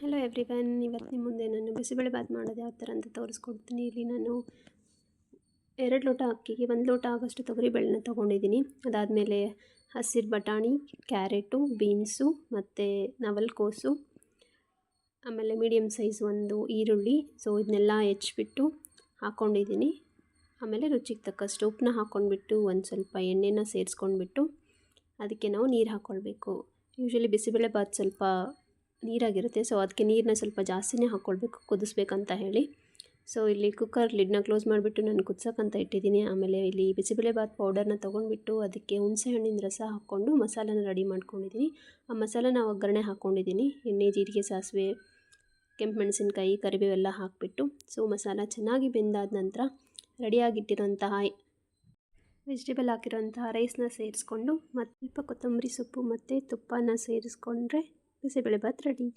Hello everyone ಇವತ್ತು ನಿಮ್ಮ ಮುಂದೆ ನಾನು ಬಿಸಿಬೇಳೆ ಬಾತ್ ಮಾಡೋದು ಯಾವ ಥರ ಅಂತ ತೋರಿಸ್ಕೊಡ್ತೀನಿ. ಇಲ್ಲಿ ನಾನು ಎರಡು ಲೋಟ ಅಕ್ಕಿಗೆ ಒಂದು ಲೋಟ ಆಗೋಷ್ಟು ತೊಗರಿಬೇಳೆನ ತೊಗೊಂಡಿದ್ದೀನಿ. ಅದಾದಮೇಲೆ ಹಸಿರು ಬಟಾಣಿ ಕ್ಯಾರೆಟು ಬೀನ್ಸು ಮತ್ತು ನವಲ್ಕೋಸು ಆಮೇಲೆ ಮೀಡಿಯಮ್ ಸೈಜ್ ಒಂದು ಈರುಳ್ಳಿ. ಸೊ ಇದನ್ನೆಲ್ಲ ಹೆಚ್ಚಿಬಿಟ್ಟು ಹಾಕ್ಕೊಂಡಿದ್ದೀನಿ ಆಮೇಲೆ ರುಚಿಗೆ ತಕ್ಕಷ್ಟು ಉಪ್ಪನ್ನ ಹಾಕ್ಕೊಂಡ್ಬಿಟ್ಟು ಒಂದು ಸ್ವಲ್ಪ ಎಣ್ಣೆನ ಸೇರಿಸ್ಕೊಂಡ್ಬಿಟ್ಟು ಅದಕ್ಕೆ ನಾವು ನೀರು ಹಾಕ್ಕೊಳ್ಬೇಕು ಯೂಶ್ವಲಿ ಬಿಸಿಬೇಳೆ ಬಾತ್ ಸ್ವಲ್ಪ ನೀರಾಗಿರುತ್ತೆ. ಸೊ ಅದಕ್ಕೆ ನೀರನ್ನ ಸ್ವಲ್ಪ ಜಾಸ್ತಿನೇ ಹಾಕ್ಕೊಳ್ಬೇಕು ಕುದಿಸ್ಬೇಕಂತ ಹೇಳಿ. ಸೊ ಇಲ್ಲಿ ಕುಕ್ಕರ್ ಲಿಡ್ನ ಕ್ಲೋಸ್ ಮಾಡಿಬಿಟ್ಟು ನಾನು ಕುದ್ಸೋಕ್ಕಂತ ಇಟ್ಟಿದ್ದೀನಿ. ಆಮೇಲೆ ಇಲ್ಲಿ ಬಿಸಿಬೇಳೆ ಬಾತ್ ಪೌಡರ್ನ ತೊಗೊಂಡ್ಬಿಟ್ಟು ಅದಕ್ಕೆ ಹುಣಸೆ ಹಣ್ಣಿನ ರಸ ಹಾಕ್ಕೊಂಡು ಮಸಾಲನ ರೆಡಿ ಮಾಡ್ಕೊಂಡಿದ್ದೀನಿ. ಆ ಮಸಾಲನ ಒಗ್ಗರಣೆ ಹಾಕ್ಕೊಂಡಿದ್ದೀನಿ. ಎಣ್ಣೆ, ಜೀರಿಗೆ, ಸಾಸಿವೆ, ಕೆಂಪು ಮೆಣಸಿನ್ಕಾಯಿ, ಕರಿಬೇವೆಲ್ಲ ಹಾಕಿಬಿಟ್ಟು ಸೊ ಮಸಾಲ ಚೆನ್ನಾಗಿ ಬೆಂದಾದ ನಂತರ ರೆಡಿಯಾಗಿಟ್ಟಿರೋಂತಹ ವೆಜಿಟೇಬಲ್ ಹಾಕಿರೋಂತಹ ರೈಸ್ನ ಸೇರಿಸ್ಕೊಂಡು ಮತ್ತು ಸ್ವಲ್ಪ ಕೊತ್ತಂಬರಿ ಸೊಪ್ಪು ಮತ್ತು ತುಪ್ಪನ ಸೇರಿಸ್ಕೊಂಡ್ರೆ ಬಿಸಿಬೇಳೆ ಬಾತ್ ರೆಡಿ